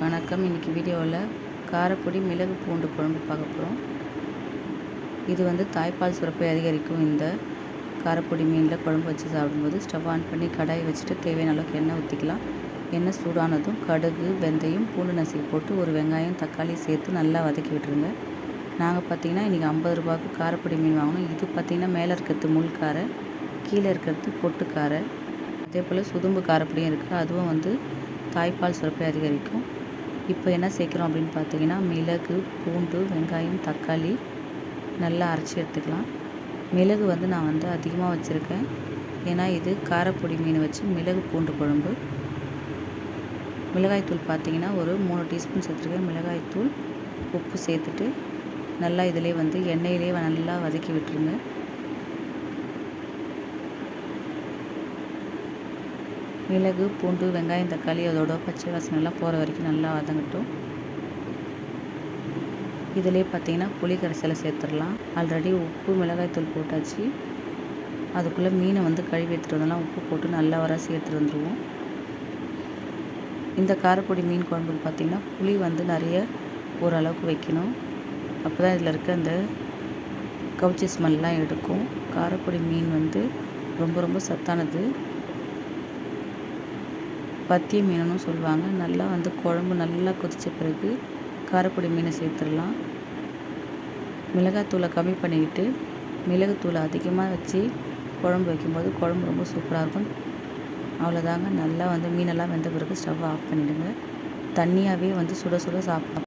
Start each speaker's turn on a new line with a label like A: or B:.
A: வணக்கம். இன்றைக்கி வீடியோவில் காரப்பொடி மிளகு பூண்டு குழம்பு பார்க்க போகிறோம் இது வந்து தாய்ப்பால் சுரப்பை அதிகரிக்கும் இந்த காரப்பொடி மீனில் குழம்பு வச்சு சாப்பிடும்போது ஸ்டவ் ஆன் பண்ணி கடாயை வச்சுட்டு தேவையான அளவுக்கு எண்ணெய் ஊற்றிக்கலாம் எண்ணெய் சூடானதும் கடுகு வெந்தயம் பூண்டு நசுக்கி போட்டு ஒரு வெங்காயம் தக்காளி சேர்த்து நல்லா வதக்கி விட்டுருங்க. நாங்கள் பார்த்தீங்கன்னா இன்றைக்கி ஐம்பது ரூபாய்க்கு காரப்பொடி மீன் வாங்கினோம். இது பார்த்திங்கன்னா மேலே இருக்கிறது முள்காரை கீழே இருக்கிறது பொட்டுக்காரை அதே போல் சுதும்பு காரப்பொடியும் இருக்குது அதுவும் வந்து தாய்ப்பால் சுரப்பை அதிகரிக்கும். இப்போ என்ன சேர்க்குறோம் அப்படின்னு பார்த்தீங்கன்னா மிளகு பூண்டு வெங்காயம் தக்காளி நல்லா அரைச்சி எடுத்துக்கலாம். மிளகு வந்து நான் வந்து அதிகமாக வச்சுருக்கேன். ஏன்னா இது காரப்பொடி மீன் வச்சு மிளகு பூண்டு குழம்பு. மிளகாய்த்தூள் பார்த்தீங்கன்னா ஒரு மூணு டீஸ்பூன் சேர்த்துருக்கேன். மிளகாய்த்தூள் உப்பு சேர்த்துட்டு நல்லா இதிலே வந்து எண்ணெயிலே நல்லா வதக்கி விட்டுருங்க. மிளகு பூண்டு வெங்காயம் தக்காளி அதோட பச்சை வாசனை எல்லாம் போகிற வரைக்கும் நல்லா வதங்கட்டும். இதிலே பார்த்தீங்கன்னா புளி கரைசலை சேர்த்துடலாம். ஆல்ரெடி உப்பு மிளகாய்த்தூள் போட்டாச்சு. அதுக்குள்ளே மீனை வந்து கழுவி எடுத்துகிட்டு உப்பு போட்டு நல்லா வரசி எடுத்துகிட்டு வந்துடுவோம் இந்த காரப்பொடி மீன் குழம்புக்கு பார்த்திங்கன்னா புளி வந்து நிறைய ஓரளவுக்கு வைக்கணும். அப்போ தான் இதில் இருக்க அந்த கவுச்சி ஸ்மெல்லாம் எடுக்கும். காரப்பொடி மீன் வந்து ரொம்ப ரொம்ப சத்தானது. பத்திய மீனுன்னு சொல்லுவாங்க. நல்லா வந்து குழம்பு நல்லா கொதித்த பிறகு காரப்பொடி மீனை சேர்த்துடலாம். மிளகாத்தூளை கம்மி பண்ணிக்கிட்டு மிளகுத்தூளை அதிகமாக வச்சு குழம்பு வைக்கும்போது குழம்பு ரொம்ப சூப்பராக இருக்கும். அவ்வளோதாங்க. நல்லா வந்து மீனெல்லாம் வெந்த பிறகு ஸ்டவ் ஆஃப் பண்ணிவிடுங்க தண்ணியாகவே வந்து சுட சுட சாப்பிடலாம்.